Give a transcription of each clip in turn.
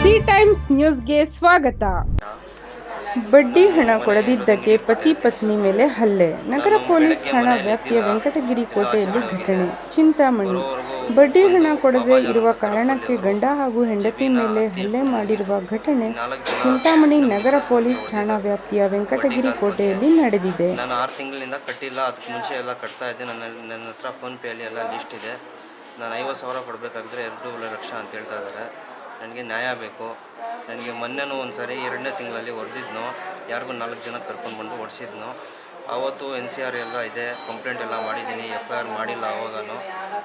C times ನ್ಯೂಸ್ಗೆ ಸ್ವಾಗತ. ಬಡ್ಡಿ ಹಣ ಕೊಡದಿದ್ದಕ್ಕೆ ಪತಿ ಪತ್ನಿ ಮೇಲೆ ಹಲ್ಲೆ. ನಗರ ಪೊಲೀಸ್ ಠಾಣಾ ವ್ಯಾಪ್ತಿಯ ವೆಂಕಟಗಿರಿ ಕೋಟೆಯಲ್ಲಿ ಘಟನೆ. ಚಿಂತಾಮಣಿ. ಬಡ್ಡಿ ಹಣ ಕೊಡದೆ ಇರುವ ಕಾರಣಕ್ಕೆ ಗಂಡ ಹಾಗೂ ಹೆಂಡತಿ ಮೇಲೆ ಹಲ್ಲೆ ಮಾಡಿರುವ ಘಟನೆ ಚಿಂತಾಮಣಿ ನಗರ ಪೊಲೀಸ್ ಠಾಣಾ ವ್ಯಾಪ್ತಿಯ ವೆಂಕಟಗಿರಿ ಕೋಟೆಯಲ್ಲಿ ನಡೆದಿದೆ. ನಾನು ಆರು ತಿಂಗಳಿಂದ ಕಟ್ಟಿಲ್ಲ, ಅದಕ್ಕೆ ಮುಂಚೆ ಎಲ್ಲ ಕಟ್ತಾ ಇದ್ದೆ. ನನ್ನ ನನ್ನ ಹತ್ರ ಫೋನ್ಪೇಯಲ್ಲಿ ಎಲ್ಲ ಲಿಸ್ಟ್ ಇದೆ. ನಾನು ಐವತ್ತು ಸಾವಿರ ಕೊಡಬೇಕಾಗಿದ್ರೆ ಎರಡೂವರೆ ಲಕ್ಷ ಅಂತ ಹೇಳ್ತಾ ಇದ್ದಾರೆ. ನನಗೆ ನ್ಯಾಯ ಬೇಕು. ನನಗೆ ಮೊನ್ನೆನೂ ಒಂದು ಸಾರಿ ಎರಡನೇ ತಿಂಗಳಲ್ಲಿ ಹೊಡೆದಿದ್ನು ಯಾರಿಗೂ ನಾಲ್ಕು ಜನ ಕರ್ಕೊಂಡು ಬಂದು ಹೊಡೆಸಿದ್ನು ಆವತ್ತು ಎನ್ ಸಿ ಆರ್ ಎಲ್ಲ ಇದೆ ಕಂಪ್ಲೇಂಟ್ ಎಲ್ಲ ಮಾಡಿದ್ದೀನಿ ಎಫ್ ಐ ಆರ್ ಮಾಡಿಲ್ಲ ಆವಾಗೂ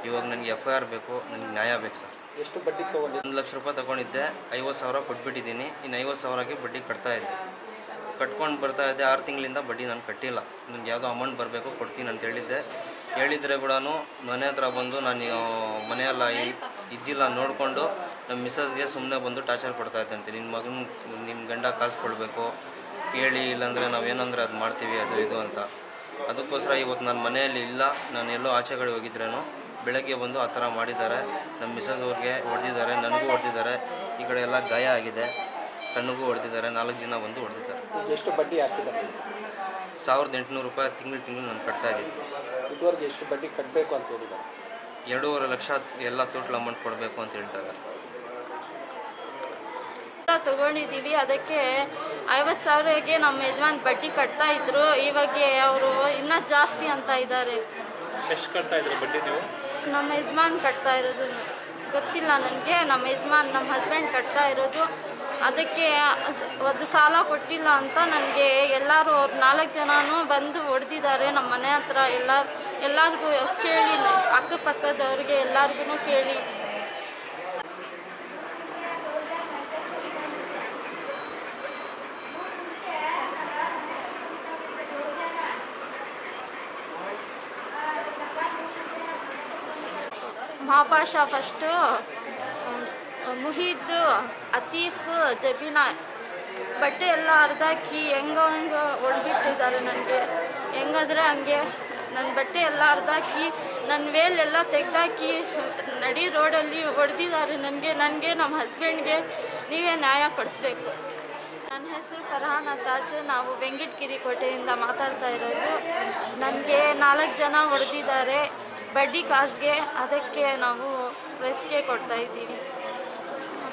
ಇವಾಗ ನನಗೆ ಎಫ್ ಐ ಆರ್ ಬೇಕು ನನಗೆ ನ್ಯಾಯ ಬೇಕು ಸರ್. ಎಷ್ಟು ಬಡ್ಡಿ ತೊಗೊಂಡು ಒಂದು ಲಕ್ಷ ರೂಪಾಯಿ ತೊಗೊಂಡಿದ್ದೆ ಐವತ್ತು ಸಾವಿರ ಕೊಟ್ಬಿಟ್ಟಿದ್ದೀನಿ ಇನ್ನು ಐವತ್ತು ಸಾವಿರಕ್ಕೆ ಬಡ್ಡಿ ಕಟ್ತಾ ಇದ್ದೆ. ಕಟ್ಕೊಂಡು ಬರ್ತಾ ಇದ್ದೆ ಆರು ತಿಂಗಳಿಂದ ಬಡ್ಡಿ ನಾನು ಕಟ್ಟಿಲ್ಲ. ನನಗೆ ಯಾವುದೋ ಅಮೌಂಟ್ ಬರಬೇಕು ಕೊಡ್ತೀನಿ ಅಂತ ಹೇಳಿದ್ದೆ ಹೇಳಿದರೆ ಕೂಡ ಮನೆ ಹತ್ರ ಬಂದು ನಾನು ಮನೆಯೆಲ್ಲ ಇದ್ದಿಲ್ಲ ನೋಡಿಕೊಂಡು ನಮ್ಮ ಮಿಸ್ಸಸ್ಗೆ ಸುಮ್ಮನೆ ಬಂದು ಟಾರ್ಚರ್ ಕೊಡ್ತಾ ಇದ್ದಂತೆ ನಿನ್ನ ಮಗನ ನಿಮ್ಮ ಗಂಡ ಕಾಸು ಕೊಡಬೇಕು, ಹೇಳಿ, ಇಲ್ಲಾಂದರೆ ನಾವೇನಂದರೆ ಅದು ಮಾಡ್ತೀವಿ, ಅದು ಇದು ಅಂತ. ಅದಕ್ಕೋಸ್ಕರ ಇವತ್ತು ನಾನು ಮನೆಯಲ್ಲಿ ಇಲ್ಲ, ನಾನು ಎಲ್ಲೋ ಆಚೆ ಕಡೆ ಹೋಗಿದ್ರೇನು, ಬೆಳಗ್ಗೆ ಬಂದು ಆ ಥರ ಮಾಡಿದ್ದಾರೆ. ನಮ್ಮ ಮಿಸ್ಸಸ್ ಅವ್ರಿಗೆ ಹೊಡೆದಿದ್ದಾರೆ, ನನಗೂ ಹೊಡೆದಿದ್ದಾರೆ. ಈ ಕಡೆ ಎಲ್ಲ ಗಾಯ ಆಗಿದೆ. ಕಣ್ಣಿಗೂ ಹೊಡೆದಿದ್ದಾರೆ ನಾಲ್ಕು ಜನ ಬಂದು ಹೊಡೆದಿದ್ದಾರೆ. ಎಷ್ಟು ಬಡ್ಡಿ ಹಾಕಿದ್ದಾರೆ? ಸಾವಿರದ ಎಂಟುನೂರು ರೂಪಾಯಿ ತಿಂಗಳು ತಿಂಗಳು ನಾನು ಕಟ್ತಾ ಇದ್ದೀನಿ. ಇದುವರೆಗೆ ಎಷ್ಟು ಬಡ್ಡಿ ಕಟ್ಟಬೇಕು ಅಂತ ಹೇಳಿದ್ದಾರೆ? ಎರಡೂವರೆ ಲಕ್ಷ ಎಲ್ಲ ಟೋಟಲ್ ಅಮೌಂಟ್ ಕೊಡಬೇಕು ಅಂತ ಹೇಳ್ತಾ ಇದ್ದಾರೆ ತಗೊಂಡಿದ್ದೀವಿ. ಅದಕ್ಕೆ ಐವತ್ತು ಸಾವಿರಗೆ ನಮ್ಮ ಯಜಮಾನ್ ಬಡ್ಡಿ ಕಟ್ತಾ ಇದ್ರು. ಇವಾಗ ಅವರು ಇನ್ನೂ ಜಾಸ್ತಿ ಅಂತ ಇದ್ದಾರೆ. ಎಷ್ಟು ಕಟ್ತಾ ಇದ್ರಿ ಬಡ್ಡಿ ನೀವು? ನಮ್ಮ ಯಜಮಾನ್ ಕಟ್ತಾ ಇರೋದು ಗೊತ್ತಿಲ್ಲ ನನಗೆ. ನಮ್ಮ ಯಜಮಾನ್ ನಮ್ಮ ಹಸ್ಬೆಂಡ್ ಕಟ್ತಾ ಇರೋದು. ಅದಕ್ಕೆ ಒಂದು ಅದು ಸಾಲ ಕೊಟ್ಟಿಲ್ಲ ಅಂತ ನನಗೆ ಎಲ್ಲರೂ ಅವ್ರು ನಾಲ್ಕು ಜನನೂ ಬಂದು ಹೊಡೆದಿದ್ದಾರೆ ನಮ್ಮ ಮನೆ ಹತ್ರ ಎಲ್ಲ, ಎಲ್ಲರಿಗೂ ಕೇಳಿ, ಅಕ್ಕಪಕ್ಕದವ್ರಿಗೆ ಎಲ್ಲರಿಗೂ ಕೇಳಿ. ಮಹಾಭಾಷಾ ಫಸ್ಟು ಮುಹಿದ್ ಅತೀಫ್ ಜಬೀನಾ. ಬಟ್ಟೆ ಎಲ್ಲ ಅರ್ಧಾಕಿ ಹೆಂಗೋ ಹೆಂಗೋ ನನಗೆ ಹೆಂಗಾದ್ರೆ ಹಂಗೆ ನನ್ನ ಬಟ್ಟೆ ಎಲ್ಲ ಅರ್ಧಾಕಿ ನನ್ನ ವೇಲೆಲ್ಲ ತೆಗ್ದಾಕಿ ನಡಿ ರೋಡಲ್ಲಿ ಹೊಡೆದಿದ್ದಾರೆ ನನಗೆ ನನಗೆ ನಮ್ಮ ಹಸ್ಬೆಂಡ್ಗೆ ನೀವೇ ನ್ಯಾಯ ಕೊಡಿಸ್ಬೇಕು. ನನ್ನ ಹೆಸರು ಫರ್ಹಾನ್ ತಾಜ್ ನಾವು ವೆಂಕಟಗಿರಿ ಕೋಟೆಯಿಂದ ಮಾತಾಡ್ತಾ ಇರೋದು. ನನಗೆ ನಾಲ್ಕು ಜನ ಹೊಡೆದಿದ್ದಾರೆ ಬಡ್ಡಿ ಕಾಸ್ಗೆ ಅದಕ್ಕೆ ನಾವು ರೆಸ್ಗೆ ಕೊಡ್ತಾ ಇದ್ದೀವಿ.